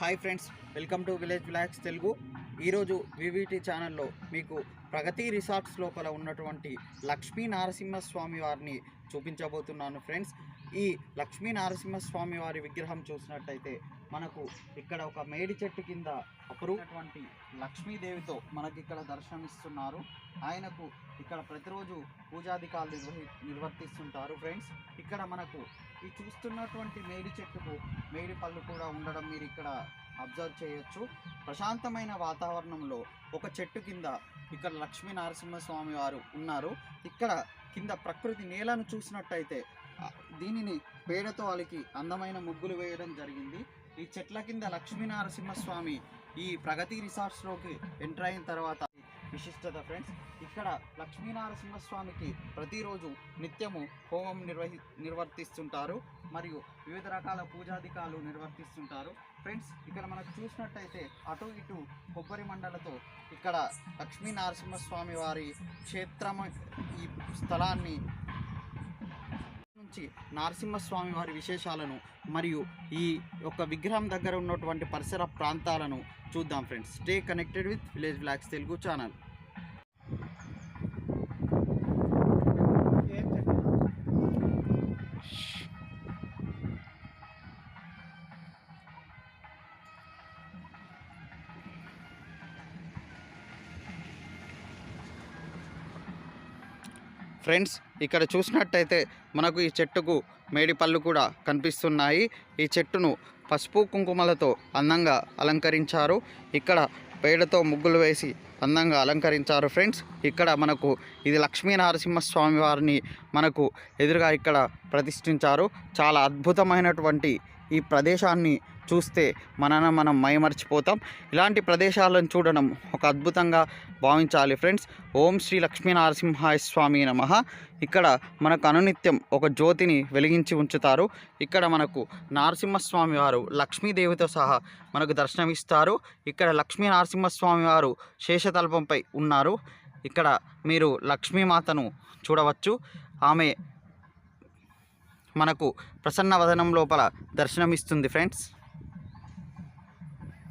Hi friends welcome to village blocks Telugu. ఈరోజు వివిటి ఛానల్లో మీకు ప్రగతి రిసార్ట్స్ లోపల ఉన్నటువంటి లక్ష్మీ నారసింహస్వామి వారిని చూపించబోతున్నాను ఫ్రెండ్స్. ఈ లక్ష్మీ నరసింహస్వామి వారి విగ్రహం చూసినట్టయితే మనకు ఇక్కడ ఒక మేడి చెట్టు కింద అపురూపటువంటి లక్ష్మీదేవితో మనకి ఇక్కడ దర్శనమిస్తున్నారు. ఆయనకు ఇక్కడ ప్రతిరోజు పూజాధికారులు నిర్వహి నిర్వర్తిస్తుంటారు ఫ్రెండ్స్. ఇక్కడ మనకు ఈ చూస్తున్నటువంటి మేడి చెట్టుకు మేడి పళ్ళు కూడా ఉండడం మీరు ఇక్కడ అబ్జర్వ్ చేయొచ్చు. ప్రశాంతమైన వాతావరణంలో ఒక చెట్టు కింద ఇక్కడ లక్ష్మీ నరసింహస్వామి వారు ఉన్నారు. ఇక్కడ కింద ప్రకృతి నేలను చూసినట్టయితే దీనిని పేడతో అలికి అందమైన ముగ్గులు వేయడం జరిగింది. ఈ చెట్ల కింద లక్ష్మీ నరసింహస్వామి ఈ ప్రగతి రిసార్ట్స్లోకి ఎంటర్ అయిన తర్వాత విశిష్టత ఫ్రెండ్స్. ఇక్కడ లక్ష్మీనరసింహస్వామికి ప్రతిరోజు నిత్యము హోమం నిర్వహి నిర్వర్తిస్తుంటారు. మరియు వివిధ రకాల పూజాధికాలు నిర్వర్తిస్తుంటారు. ఫ్రెండ్స్ ఇక్కడ మనకు చూసినట్టయితే అటు ఇటు కొబ్బరి మండలతో ఇక్కడ లక్ష్మీనరసింహస్వామి వారి క్షేత్రం ఈ స్థలాన్ని నుంచి నరసింహస్వామి వారి విశేషాలను మరియు ఈ యొక్క విగ్రహం దగ్గర ఉన్నటువంటి పరిసర ప్రాంతాలను చూద్దాం friends. Stay connected with village blocks Telugu channel. Friends ఇక్కడ చూసినట్టయితే మనకు ఈ చెట్టుకు మేడి పళ్ళు కూడా కనిపిస్తున్నాయి. ఈ చెట్టును పసుపు కుంకుమలతో అందంగా అలంకరించారు. ఇక్కడ పేడతో ముగ్గులు వేసి అందంగా అలంకరించారు ఫ్రెండ్స్. ఇక్కడ మనకు ఇది లక్ష్మీ నరసింహస్వామి వారిని మనకు ఎదురుగా ఇక్కడ ప్రతిష్ఠించారు. చాలా అద్భుతమైనటువంటి ఈ ప్రదేశాన్ని చూస్తే మనన మనం మైమర్చిపోతాం. ఇలాంటి ప్రదేశాలను చూడడం ఒక అద్భుతంగా భావించాలి ఫ్రెండ్స్. ఓం శ్రీ లక్ష్మీ నరసింహాయ స్వామి నమ. ఇక్కడ మనకు అనునిత్యం ఒక జ్యోతిని వెలిగించి ఉంచుతారు. ఇక్కడ మనకు నరసింహస్వామి వారు లక్ష్మీదేవితో సహా మనకు దర్శనమిస్తారు. ఇక్కడ లక్ష్మీ నరసింహస్వామి వారు శేషతల్పంపై ఉన్నారు. ఇక్కడ మీరు లక్ష్మీమాతను చూడవచ్చు. ఆమె మనకు ప్రసన్న వదనం లోపల దర్శనమిస్తుంది ఫ్రెండ్స్